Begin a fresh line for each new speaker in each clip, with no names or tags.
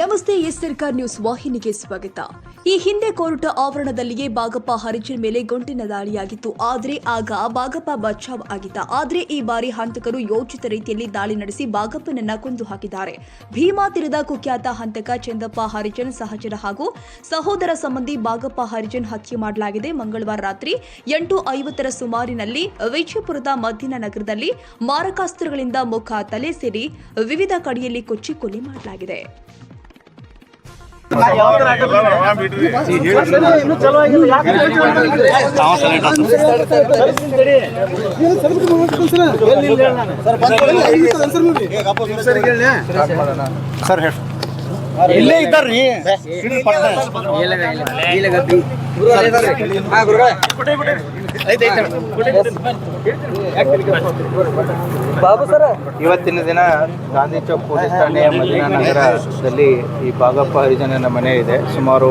ನಮಸ್ತೆ, ಎಸ್ ಸರ್ಕಾರ್ ನ್ಯೂಸ್ ವಾಹಿನಿಗೆ ಸ್ವಾಗತ. ಈ ಹಿಂದೆ ಕೋರ್ಟ್ ಆವರಣದಲ್ಲಿಯೇ ಬಾಗಪ್ಪ ಹರಿಜನ್ ಮೇಲೆ ಗುಂಡಿನ ದಾಳಿಯಾಗಿತ್ತು. ಆದರೆ ಆಗ ಬಾಗಪ್ಪ ಬಚಾವ್ ಆಗಿದ್ದ. ಆದರೆ ಈ ಬಾರಿ ಹಂತಕರು ಯೋಚಿತ ರೀತಿಯಲ್ಲಿ ದಾಳಿ ನಡೆಸಿ ಬಾಗಪ್ಪನನ್ನ ಕೊಂದು ಹಾಕಿದ್ದಾರೆ. ಭೀಮಾ ತೀರದ ಕುಖ್ಯಾತ ಹಂತಕ ಚಂದಪ್ಪ ಹರಿಜನ್ ಸಹಚರ ಹಾಗೂ ಸಹೋದರ ಸಂಬಂಧಿ ಬಾಗಪ್ಪ ಹರಿಜನ್ ಹತ್ಯೆ ಮಾಡಲಾಗಿದೆ. ಮಂಗಳವಾರ ರಾತ್ರಿ ಎಂಟು ಐವತ್ತರ ಸುಮಾರಿನಲ್ಲಿ ವಿಜಯಪುರದ ಮದ್ದಿನ ನಗರದಲ್ಲಿ ಮಾರಕಾಸ್ತ್ರಗಳಿಂದ ಮುಖ ತಲೆ ಸೇರಿ ವಿವಿಧ ಕಡೆಯಲ್ಲಿ ಕೊಚ್ಚಿ ಮಾಡಲಾಗಿದೆ.
ಇಲ್ಲೇ ಇದ್ದಾರ್ರಿ
ಇವತ್ತಿನ ದಿನ ಗಾಂಧಿ ಚೌಕ್ ಪೊಲೀಸ್ ಠಾಣೆಯ ಮದಿನಾ ನಗರದಲ್ಲಿ ಈ ಬಾಗಪ್ಪ ಹರಿಜನನ ಮನೆ ಇದೆ. ಸುಮಾರು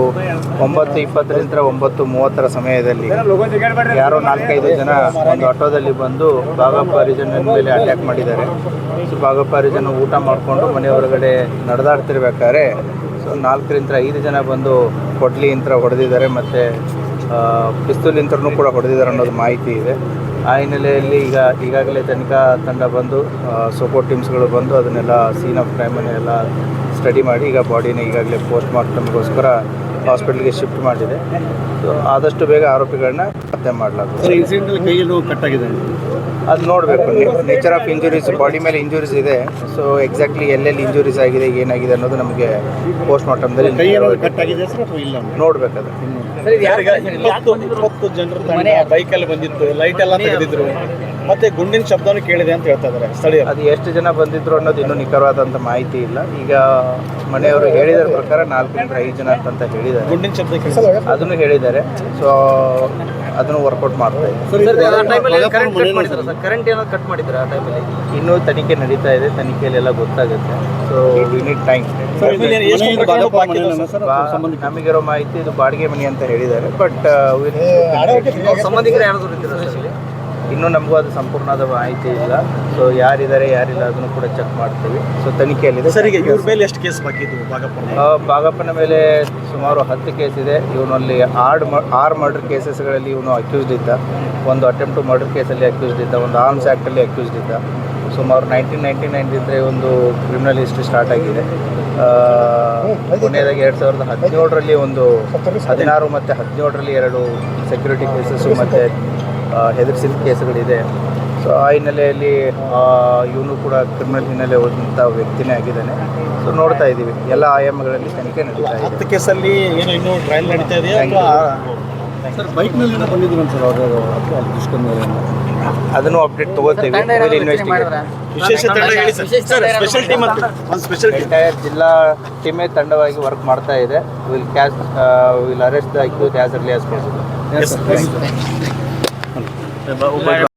ಒಂಬತ್ತು ಇಪ್ಪತ್ತರಿಂದ ಒಂಬತ್ತು ಮೂವತ್ತರ ಸಮಯದಲ್ಲಿ ಯಾರೋ ನಾಲ್ಕೈದು ಜನ ಒಂದು ಆಟೋದಲ್ಲಿ ಬಂದು ಬಾಗಪ್ಪ ಹರಿಜನ ಮೇಲೆ ಅಟ್ಯಾಕ್ ಮಾಡಿದ್ದಾರೆ. ಸೊ ಬಾಗಪ್ಪ ಹರಿಜನ ಊಟ ಮಾಡಿಕೊಂಡು ಮನೆ ಹೊರಗಡೆ ನಡೆದಾಡ್ತಿರ್ಬೇಕಾದ್ರೆ ಸೊ ನಾಲ್ಕರಿಂದ ಐದು ಜನ ಬಂದು ಕೊಡ್ಲಿ ಇಂತ್ರ ಹೊಡೆದಿದ್ದಾರೆ ಮತ್ತು ಪಿಸ್ತೂಲ್ ಯಂತ್ರನೂ ಕೂಡ ಹೊಡೆದಿದ್ದಾರೆ ಅನ್ನೋದು ಮಾಹಿತಿ ಇದೆ. ಆ ಹಿನ್ನೆಲೆಯಲ್ಲಿ ಈಗ ಈಗಾಗಲೇ ತನಿಖಾ ತಂಡ ಬಂದು ಸೋಪೋರ್ಟ್ ಟೀಮ್ಸ್ಗಳು ಬಂದು ಅದನ್ನೆಲ್ಲ ಸೀನ್ ಆಫ್ ಕ್ರೈಮನ್ನು ಎಲ್ಲ ಸ್ಟಡಿ ಮಾಡಿ, ಈಗ ಬಾಡಿನ ಈಗಾಗಲೇ ಪೋಸ್ಟ್ ಮಾರ್ಟಮ್ಗೋಸ್ಕರ ಹಾಸ್ಪಿಟ್ಲಿಗೆ ಶಿಫ್ಟ್ ಮಾಡಿದೆ. ಸೊ ಆದಷ್ಟು ಬೇಗ ಆರೋಪಿಗಳನ್ನ ಹತ್ಯೆ ಮಾಡಲಾಗುತ್ತೆ
ಕೈಯಲ್ಲೂ ಕಟ್ಟಾಗಿದೆ
ಅದು ನೋಡಬೇಕು. ನೇಚರ್ ಆಫ್ ಇಂಜುರೀಸ್ ಬಾಡಿ ಮೇಲೆ ಇಂಜುರೀಸ್ ಇದೆ. ಸೊ ಎಕ್ಸಾಕ್ಟ್ಲಿ ಎಲ್ಲೆಲ್ಲಿ ಇಂಜುರೀಸ್ ಆಗಿದೆ ಏನಾಗಿದೆ ಅನ್ನೋದು ನಮಗೆ ಪೋಸ್ಟ್ ಮಾರ್ಟಮ್ದಲ್ಲಿ
ನೋಡಬೇಕು ಕಟ್ಟಾಗಿದೆ ಸರ್ ಅಥವಾ ಇಲ್ಲ?
ನೋಡ್ಬೇಕಾದ್ರೆ
ಇಪ್ಪತ್ತು ಜನರ ಬೈಕಲ್ಲಿ ಬಂದಿತ್ತು ಲೈಟ್ ಎಲ್ಲ ತೆಗೆದಿದ್ರು. ಮತ್ತೆ ಗುಂಡಿನ ಶಬ್ದನೂ ಕೇಳಿದೆ ಅಂತ ಹೇಳ್ತಾ ಇದ್ದಾರೆ ಸ್ಥಳೀಯ
ಅದು ಎಷ್ಟು ಜನ ಬಂದಿದ್ರು ಅನ್ನೋದು ಇನ್ನೂ ನಿಖರವಾದಂಥ ಮಾಹಿತಿ ಇಲ್ಲ. ಈಗ ಮನೆಯವರು ಹೇಳಿದ ಪ್ರಕಾರ ನಾಲ್ಕರಿಂದ ಐದು ಜನ ಅಂತ ಹೇಳಿದ್ದಾರೆ.
ಗುಂಡಿನ ಶಬ್ದ ಕೇಳಿದೆ.
ಅದನ್ನು ಹೇಳಿದ್ದಾರೆ. ಸೊ ಅದನ್ನು ವರ್ಕೌಟ್ ಮಾಡ್ತಾರೆ ಇದ್ದಾರೆ.
ಕರೆಂಟ್ ಏನೋ ಕಟ್ ಮಾಡಿದ್ರೆ ಆ ಟೈಮಲ್ಲಿ
ಇನ್ನೂ ತನಿಖೆ ನಡೀತಾ ಇದೆ. ತನಿಖೆಯಲ್ಲೆಲ್ಲ ಗೊತ್ತಾಗುತ್ತೆ. ಸೊ ವಿ ನೀಡ್ ಟೈಮ್ ನಮಗಿರೋ ಮಾಹಿತಿ ಇದು ಬಾಡಿಗೆ ಮನೆ ಅಂತ ಹೇಳಿದ್ದಾರೆ. ಬಟ್
ಸಂಬಂಧಿಕರು ಯಾರಾದರೂ?
ಇನ್ನೂ ನಮಗೂ ಅದು ಸಂಪೂರ್ಣವಾದ ಮಾಹಿತಿ ಇಲ್ಲ. ಸೊ ಯಾರಿದ್ದಾರೆ ಯಾರಿಲ್ಲ ಅದನ್ನು ಕೂಡ ಚೆಕ್ ಮಾಡ್ತೀವಿ. ಸೊ ತನಿಖೆಯಲ್ಲಿದೆ.
ಸರ್ ಈಗ ಇವ್ರ ಮೇಲೆ ಎಷ್ಟು ಕೇಸ್ ಬಾಕಿದ್ದು ಭಾಗಪ್ಪ
ಭಾಗಪ್ಪನ ಬಾಗಪ್ಪನ ಮೇಲೆ ಸುಮಾರು ಹತ್ತು ಕೇಸ್ ಇದೆ. ಇವನಲ್ಲಿ ಆರ್ಡ್ ಆರು ಮರ್ಡರ್ ಕೇಸಸ್ಗಳಲ್ಲಿ ಇವನು ಅಕ್ಯೂಸ್ಡ್ ಇದ್ದ. ಒಂದು ಅಟೆಂಪ್ಟ್ ಟು ಮರ್ಡರ್ ಕೇಸಲ್ಲಿ ಅಕ್ಯೂಸ್ಡ್ ಇದ್ದ. ಒಂದು ಆರ್ಮ್ಸ್ ಆ್ಯಕ್ಟಲ್ಲಿ ಅಕ್ಯೂಸ್ಡ್ ಇದ್ದ. ಸುಮಾರು ನೈನ್ಟೀನ್ ನೈಂಟಿ ನೈನ್ದಿಂದ ಒಂದು ಕ್ರಿಮಿನಲ್ ಹಿಸ್ಟ್ರಿ ಸ್ಟಾರ್ಟ್ ಆಗಿದೆ. ಕೊನೆಯದಾಗಿ ಎರಡು ಸಾವಿರದ ಹದಿನೇಳರಲ್ಲಿ ಒಂದು ಹದಿನಾರು ಮತ್ತು ಹದಿನೇಳರಲ್ಲಿ ಎರಡು ಸೆಕ್ಯೂರಿಟಿ ಕೇಸಸ್ಸು ಮತ್ತು ಹೆದರಿಸಿದ ಕೇಸುಗಳಿದೆ. ಸೊ ಆ ಹಿನ್ನೆಲೆಯಲ್ಲಿ ಇವನು ಕೂಡ ಕ್ರಿಮಿನಲ್ ಹಿನ್ನೆಲೆ ಹೋದಂಥ ವ್ಯಕ್ತಿನೇ ಆಗಿದ್ದಾನೆ. ಸೊ ನೋಡ್ತಾ ಇದ್ದೀವಿ. ಎಲ್ಲ ಆಯಾಮಗಳಲ್ಲಿ ತನಿಖೆ ನಡೀತಾ ಇದೆ.
ಹತ್ತು ಕೇಸಲ್ಲಿ ಏನೋ ಇನ್ನೂ ಟ್ರಯಲ್ ನಡೀತಾ ಇದೆಯಾ?
Thank you.
ಸರ್ ಬೈಕ್ನಲ್ಲಿ ಏನೋ ಬಂದಿದ್ರು ಸರ್ ಅವರು?
ಅದನ್ನು ಅಪ್ಡೇಟ್ ತಗೋತೀವಿ ಎಂಟೈರ್ ಜಿಲ್ಲಾ ಟೀಮೇ ತಂಡವಾಗಿ ವರ್ಕ್ ಮಾಡ್ತಾ ಇದೆ. Will catch will arrest the accused as early as possible
diba? Ubad